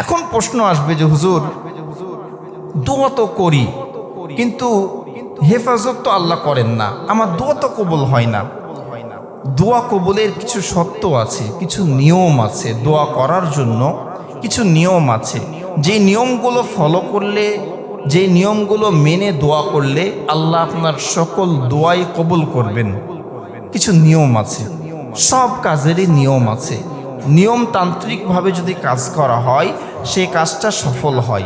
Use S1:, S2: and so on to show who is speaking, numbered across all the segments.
S1: এখন প্রশ্ন আসবে যে, হুজুর, দোয়া তো করি, কিন্তু হেফাজত তো আল্লাহ করেন না। আমার দোয়া তো কবুল হয় না। দোয়া কবুলের কিছু সত্য আছে, কিছু নিয়ম আছে দোয়া করার জন্য, কিছু নিয়ম আছে। যে নিয়মগুলো ফলো করলে, যে নিয়মগুলো মেনে দোয়া করলে আল্লাহ আপনার সকল দোয়াই কবুল করবেন। কিছু নিয়ম আছে, সব কাজেরই নিয়ম আছে। নিয়মতান্ত্রিকভাবে যদি কাজ করা হয় সেই কাজটা সফল হয়।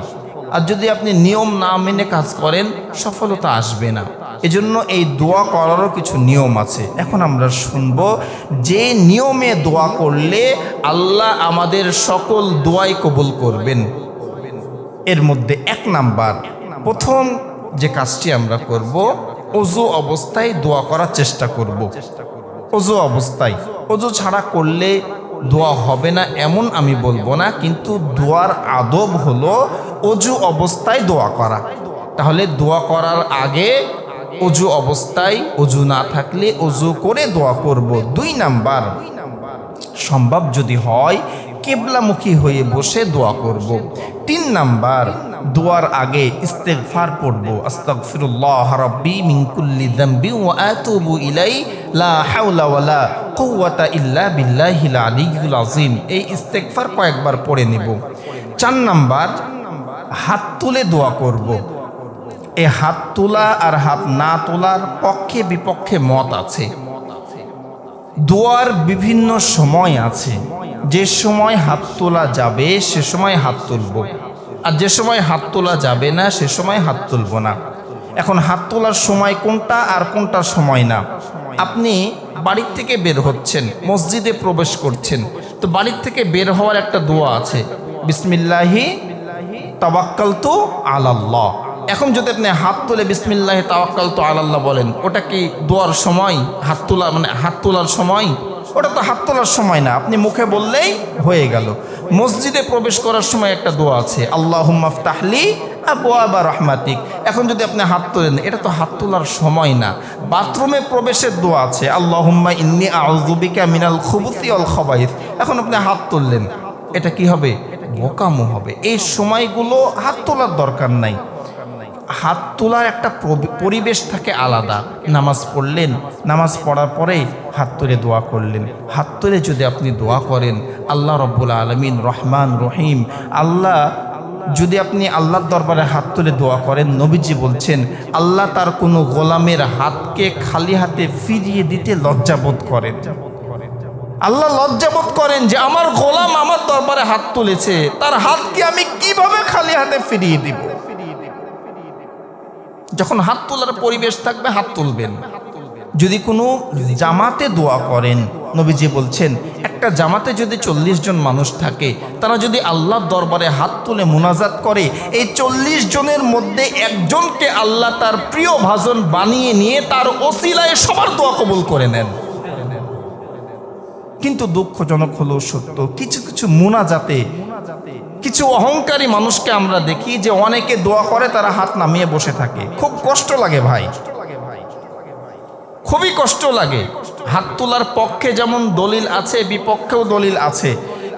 S1: আর যদি আপনি নিয়ম না মেনে কাজ করেন, সফলতা আসবে না। এজন্য এই দোয়া করারও কিছু নিয়ম আছে। এখন আমরা শুনব, যে নিয়মে দোয়া করলে আল্লাহ আমাদের সকল দোয়াই কবুল করবেন। এর মধ্যে এক নাম্বার, প্রথম যে কাজটি আমরা করব, অজু অবস্থায় দোয়া করার চেষ্টা করব। অজু অবস্থায়, অজু ছাড়া করলে দোয়া হবে না এমন আমি বলব না, কিন্তু দোয়ার আদব হলো অজু অবস্থায় দোয়া করা। তাহলে দোয়া করার আগে অজু অবস্থায় অজু না থাকলে অজু করে দোয়া করব। দুই নাম্বার, সম্ভব যদি হয় কেবলামুখী হয়ে বসে দোয়া করব। তিন নাম্বার, দোয়ার আগে ইস্তেগফার পড়ব। আস্তাগফিরুল্লাহ রাব্বি মিন কুল্লি যামবি ওয়া আতুবু লা এই কয়েকবার নিব। চার নাম্বার, হাত তুলে দোয়া। এই হাত তোলা আর হাত না তোলার পক্ষে বিপক্ষে মত আছে। দোয়ার বিভিন্ন সময় আছে। যে সময় হাত তোলা যাবে, সে সময় হাত তুলব। আর যে সময় হাত তোলা যাবে না, সে সময় হাত তুলব না। এখন হাত তোলার সময় কোনটা আর কোনটা সময় না? আপনি বাড়ির থেকে বের হচ্ছেন, মসজিদে প্রবেশ করছেন। তো বাড়ির থেকে বের হওয়ার একটা দোয়া আছে। বিসমিল্লাহি তাবাক্কাল তো আলাল্লাহ। এখন যদি আপনি হাত তুলে বিসমিল্লাহ তাওয়াক্কাল তো আলাল্লাহ বলেন, ওটা কি দোয়ার সময়? হাত তোলা মানে হাত তোলার সময়? ওটা তো হাত তোলার সময় না, আপনি মুখে বললেই হয়ে গেল। মসজিদে প্রবেশ করার সময় একটা দোয়া আছে আল্লাহ তাহলি আবা রহমাতিক। এখন যদি আপনি হাত তোলেন, এটা তো হাত তোলার সময় না। বাথরুমে প্রবেশের দোয়া আছে, আল্লাহুম্মা ইন্নি আউযুবিকা মিনাল খুবুতি অল খবাইস। এখন আপনি হাত তুললেন, এটা কি হবে? বোকামো হবে। এই সময়গুলো হাত তোলার দরকার নাই। হাত তোলার একটা পরিবেশ থাকে আলাদা। নামাজ পড়লেন, নামাজ পড়ার পরে হাত তুলে দোয়া করলেন। হাত তুলে যদি আপনি দোয়া করেন, আল্লাহ রব্বুল আলমিন রহমান রহিম, আল্লাহ যদি আপনি আল্লাহর দরবারে হাত তুলে দোয়া করেন, নবীজি বলছেন, আল্লাহ তার কোনো গোলামের হাতকে খালি হাতে ফিরিয়ে দিতে লজ্জাবোধ করেন। আল্লাহ লজ্জাবোধ করেন যে আমার গোলাম আমার দরবারে হাত তুলেছে, তার হাতকে আমি কীভাবে খালি হাতে ফিরিয়ে দিব? যখন হাত তোলার পরিবেশ থাকবে, হাত তুলবেন। যদি কোনো জামাতে দোয়া করেন, নবীজি বলছেন, একটা জামাতে যদি চল্লিশ জন মানুষ থাকে, তারা যদি আল্লাহর দরবারে হাত তুলে মোনাজাত করে, এই চল্লিশ জনের মধ্যে একজনকে আল্লাহ তার প্রিয় ভাজন বানিয়ে নিয়ে তার ওসিলায় সবার দোয়া কবুল করে নেন। কিন্তু দুঃখজনক হলো সত্য, কিছু কিছু মোনাজাতে, কিছু অহংকারী মানুষকে আমরা দেখি যে অনেকে দোয়া করে তারা হাত নামিয়ে বসে থাকে। খুব কষ্ট লাগে ভাই। খুবই কষ্ট লাগে। হাত তোলার পক্ষে যেমন দলিল আছে, বিপক্ষেও দলিল আছে।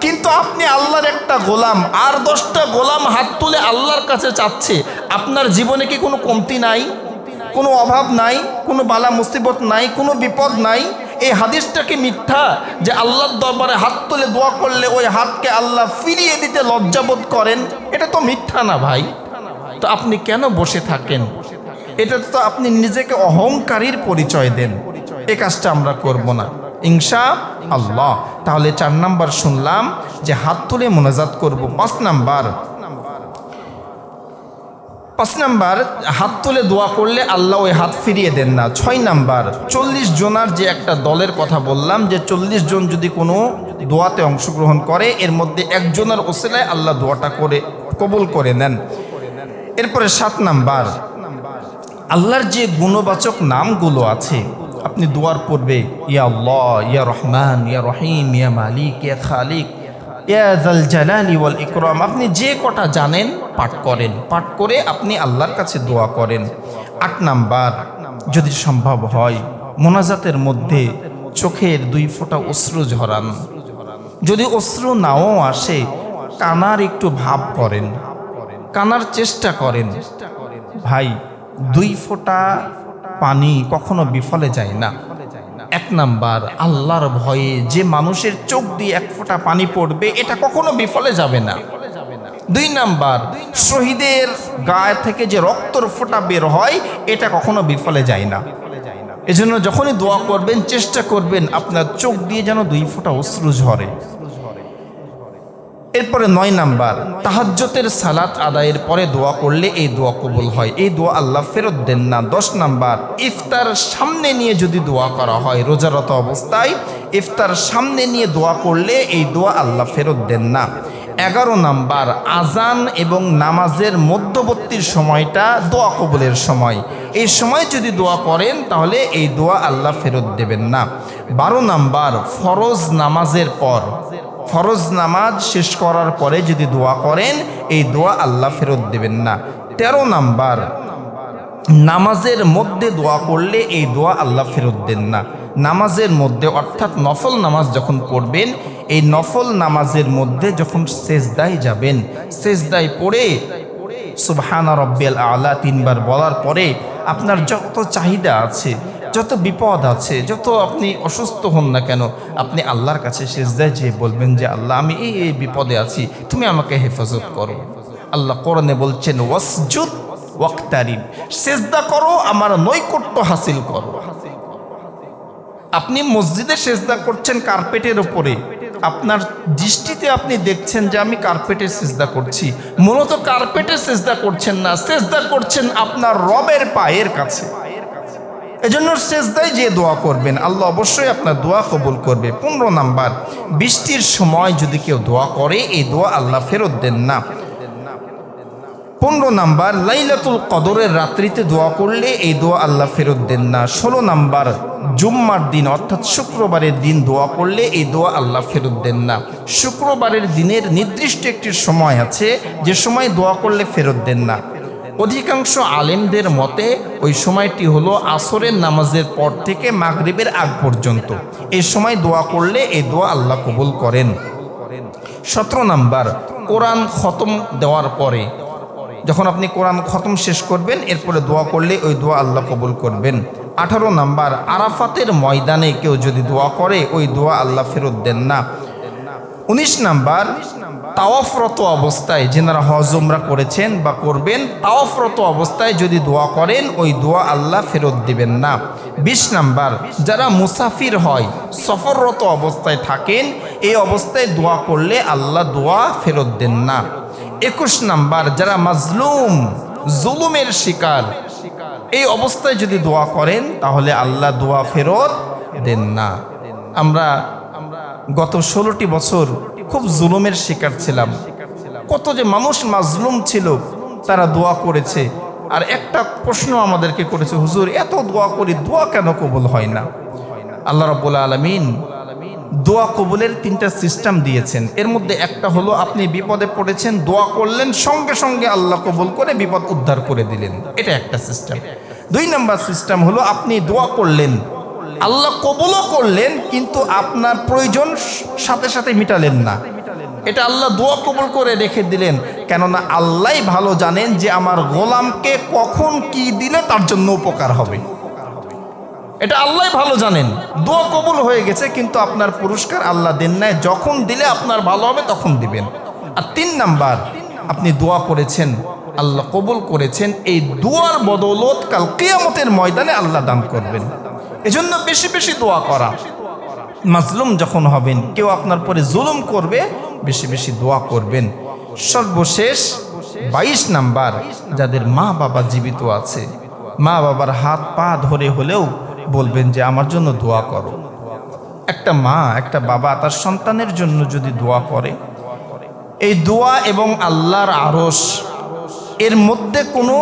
S1: কিন্তু আপনি আল্লাহর একটা গোলাম, আর দশটা গোলাম হাত তুলে আল্লাহর কাছে চাচ্ছে, আপনার জীবনে কি কোনো কমতি নাই? কোনো অভাব নাই? কোনো বালা মুসিবত নাই? কোনো বিপদ নাই? এই হাদিসটা কি মিথ্যা? যে আল্লাহর দরবারে হাত তুলে দোয়া করলে ওই হাতকে আল্লাহ ফিরিয়ে দিতে লজ্জাবোধ করেন? এটা তো মিথ্যা না ভাই। তো আপনি কেন বসে থাকেন? এটা তো আপনি নিজেকে অহংকারীর পরিচয় দেন। এ কাজটা আমরা করব না। ইনশা আল্লাহ। তাহলে চার নাম্বার শুনলাম যে হাত তুলে মোনাজাত করব। পাঁচ নাম্বার। পাঁচ নাম্বার, হাত তুলে দোয়া করলে আল্লাহ ওই হাত ফিরিয়ে দেন না। ছয় নাম্বার, চল্লিশ জনার যে একটা দলের কথা বললাম যে চল্লিশ জন যদি কোনো দোয়াতে অংশগ্রহণ করে, এর মধ্যে একজনের ওসিলায় আল্লাহ দোয়াটা করে, কবুল করে নেন। এরপরে সাত নাম্বার আল্লাহর যে গুণবাচক নামগুলো আছে, আপনি দোয়ার পূর্বে, ইয়া আল্লাহ, ইয়া রহমান, ইয়া রহিম, ইয়া মালিক, ইয়া খালিক, ইয়া জাল জালালি ইকরাম, আপনি যে কটা জানেন পাঠ করেন। পাঠ করে আপনি আল্লাহর কাছে দোয়া করেন। আট নাম্বার, যদি সম্ভব হয়, মোনাজাতের মধ্যে চোখের দুই ফোঁটা অশ্রু ঝরান। যদি অশ্রু নাও আসে, কানার একটু ভাব করেন। কানার চেষ্টা করেন। ভাই দুই ফোঁটা পানি কখনো বিফলে যায় না। এক নাম্বার, আল্লাহর ভয়ে যে মানুষের চোখ দিয়ে এক ফোঁটা পানি পড়বে, এটা কখনো বিফলে যাবে না। দুই নাম্বার, শহীদের গায়ে থেকে যে রক্তর ফোঁটা বের হয়, এটা কখনো বিফলে যায় না। এজন্য যখনই দোয়া করবেন, চেষ্টা করবেন, আপনার চোখ দিয়ে যেন দুই ফোঁটা অশ্রু ঝরে। এরপরে নয় নাম্বার, তাহাজ্জতের সালাত আদায়ের পরে দোয়া করলে এই দোয়া কবুল হয়। এই দোয়া আল্লাহ ফেরত দেন না। দশ নাম্বার, ইফতার সামনে নিয়ে যদি দোয়া করা হয় রোজারত অবস্থায়, ইফতার সামনে নিয়ে দোয়া করলে এই দোয়া আল্লাহ ফেরত দেন না। এগারো নাম্বার, আজান এবং নামাজের মধ্যবর্তী সময়টা দোয়া কবুলের সময়। এই সময় যদি দোয়া করেন, তাহলে এই দোয়া আল্লাহ ফেরত দেবেন না। বারো নাম্বার, ফরজ নামাজের পর ফরজ নামাজ শেষ করার পরে যদি দোয়া করেন, এই দোয়া আল্লাহ ফেরত দেবেন না। তেরো নাম্বার, নামাজের মধ্যে দোয়া করলে এই দোয়া আল্লাহ ফেরত দেন না। নামাজের মধ্যে অর্থাৎ নফল নামাজ যখন পড়বেন, এই নফল নামাজের মধ্যে যখন সেজদায় যাবেন, সেজদায় পড়ে সুবহানা রব্বিয়াল আলা তিনবার বলার পরে আপনার যত চাহিদা আছে যত বিপদ আছে, যত আপনি অসুস্থ হন না কেন, আপনি আল্লাহর কাছে সেজদায় যেয়ে বলবেন যে, আল্লাহ, আমি এই এই বিপদে আছি, তুমি আমাকে হেফাজত করো। আল্লাহ কোরআনে বলছেন, ওয়াসজুদ ওয়াক্তারিব সেজদা করো, আমার নৈকট্য হাসিল করো। আপনি মসজিদে সেজদা করছেন কার্পেটের ওপরে আপনার দৃষ্টিতে আপনি দেখছেন যে, আমি কার্পেটের সেজদা করছি। মূলত কার্পেটের সেজদা করছেন না, সেজদা করছেন আপনার রবের পায়ের কাছে। এজন্য সেজদায় যে দোয়া করবেন, আল্লাহ অবশ্যই আপনার দোয়া কবুল করবে। পনেরো নাম্বার, বৃষ্টির সময় যদি কেউ দোয়া করে, এই দোয়া আল্লাহ ফেরত দেন না। পনেরো নাম্বার, লাইলাতুল কদরের রাত্রিতে দোয়া করলে এই দোয়া আল্লাহ ফেরত দেন না। ষোলো নাম্বার, জুম্মার দিন অর্থাৎ শুক্রবারের দিন দোয়া করলে এই দোয়া আল্লাহ ফেরত দেন না। শুক্রবারের দিনের নির্দিষ্ট একটি সময় আছে, যে সময় দোয়া করলে ফেরত দেন না। অধিকাংশ আলেমদের মতে, ওই সময়টি হলো আসরের নামাজের পর থেকে মাগরিবের আগ পর্যন্ত। এই সময় দোয়া করলে এই দোয়া আল্লাহ কবুল করেন। সতেরো নাম্বার, কোরআন খতম দেওয়ার পরে। যখন আপনি কোরআন খতম শেষ করবেন, এরপরে দোয়া করলে ওই দোয়া আল্লাহ কবুল করবেন। আঠারো নাম্বার, আরাফাতের ময়দানে কেউ যদি দোয়া করে, ওই দোয়া আল্লাহ ফেরত দেন না। উনিশ নাম্বার তাওয়াফরত অবস্থায় যেনারা হজমরা করেছেন বা করবেন, তাওয়াফরত অবস্থায় যদি দোয়া করেন, ওই দোয়া আল্লাহ ফেরত দিবেন না। বিশ নাম্বার, যারা মুসাফির হয়, সফররত অবস্থায় থাকেন, এই অবস্থায় দোয়া করলে আল্লাহ দোয়া ফেরত দেন না। একুশ নাম্বার, যারা মাজলুম, জুলুমের শিকার, এই অবস্থায় যদি দোয়া করেন, তাহলে আল্লাহ দোয়া ফেরত দেন না। আমরা গত ষোলোটি বছর খুব জুলুমের শিকার ছিলাম। কত যে মানুষ মাজলুম ছিল, তারা দোয়া করেছে। আর একটা প্রশ্ন আমাদেরকে করেছে, হুজুর, এত দোয়া করি, দোয়া কেন কবুল হয় না? আল্লাহ রব্বুল আলমিন দোয়া কবুলের তিনটা সিস্টেম দিয়েছেন। এর মধ্যে একটা হলো, আপনি বিপদে পড়েছেন, দোয়া করলেন, সঙ্গে সঙ্গে আল্লাহ কবুল করে বিপদ উদ্ধার করে দিলেন। এটা একটা সিস্টেম। দুই নম্বর সিস্টেম হলো, আপনি দোয়া করলেন আল্লাহ কবুলও করলেন, কিন্তু আপনার প্রয়োজন সাথে সাথে মিটালেন না। এটা আল্লাহ দোয়া কবুল করে রেখে দিলেন, কেননা আল্লাহ ভালো জানেন যে আমার গোলামকে কখন কি দিলে তার জন্য উপকার হবে। এটা আল্লাহ ভালো জানেন। দোয়া কবুল হয়ে গেছে, কিন্তু আপনার পুরস্কার আল্লাহ দেন নাই। যখন দিলে আপনার ভালো হবে, তখন দিবেন। আর তিন নাম্বার আপনি দোয়া করেছেন, আল্লাহ কবুল করেছেন, এই দোয়ার বদৌলত কাল কেয়ামতের ময়দানে আল্লাহ দান করবেন। এজন্য বেশি বেশি দোয়া করা। মাজলুম যখন হবেন, কেউ আপনার পরে জুলুম করবে, বেশি বেশি দোয়া করবেন। সর্বশেষ বাইশ নাম্বার, যাদের মা বাবা জীবিত আছে, মা বাবার হাত পা ধরে হলেও বলবেন যে, আমার জন্য দোয়া করো। একটা মা, একটা বাবা তার সন্তানের জন্য যদি দোয়া করে এই দোয়া এবং আল্লাহর আরস এর মধ্যে কোনো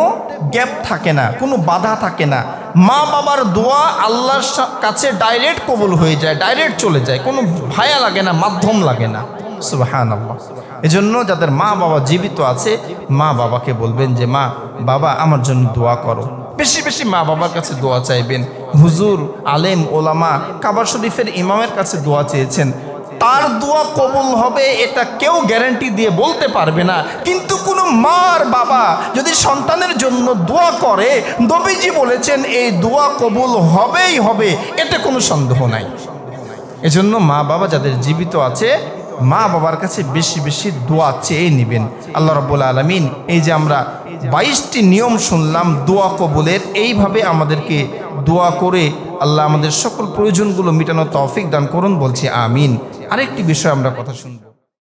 S1: গ্যাপ থাকে না, কোনো বাধা থাকে না। মা বাবার দোয়া আল্লাহর কাছে ডাইরেক্ট কবুল হয়ে যায় ডাইরেক্ট চলে যায়, কোনো ভায়া লাগে না, মাধ্যম লাগে না। সুবাহান আল্লাহ এজন্য যাদের মা বাবা জীবিত আছে, মা বাবাকে বলবেন যে, মা, বাবা, আমার জন্য দোয়া করো। বেশি বেশি মা বাবার কাছে দোয়া চাইবেন। হুজুর, আলেম, ওলামা, কাবার শরীফের ইমামের কাছে দোয়া চেয়েছেন। তার দোয়া কবুল হবে, এটা কেউ গ্যারান্টি দিয়ে বলতে পারবে না। কিন্তু কোনো মার বাবা যদি সন্তানের জন্য দোয়া করে, নবীজি বলেছেন, এই দোয়া কবুল হবেই হবে। এতে কোনো সন্দেহ নাই। এজন্য মা বাবা যাদের জীবিত আছে, মা বাবার কাছে বেশি বেশি দোয়া চেয়ে নেবেন। আল্লাহ রব্বুল আলমিন, এই যে আমরা বাইশটি নিয়ম শুনলাম, দোয়া কবুলের, এইভাবে আমাদেরকে দোয়া করে আল্লাহ আমাদের সকল প্রয়োজনগুলো মেটানো তৌফিক দান করুন, বলছি আমিন। আরেকটি বিষয় আমরা কথা শুনব।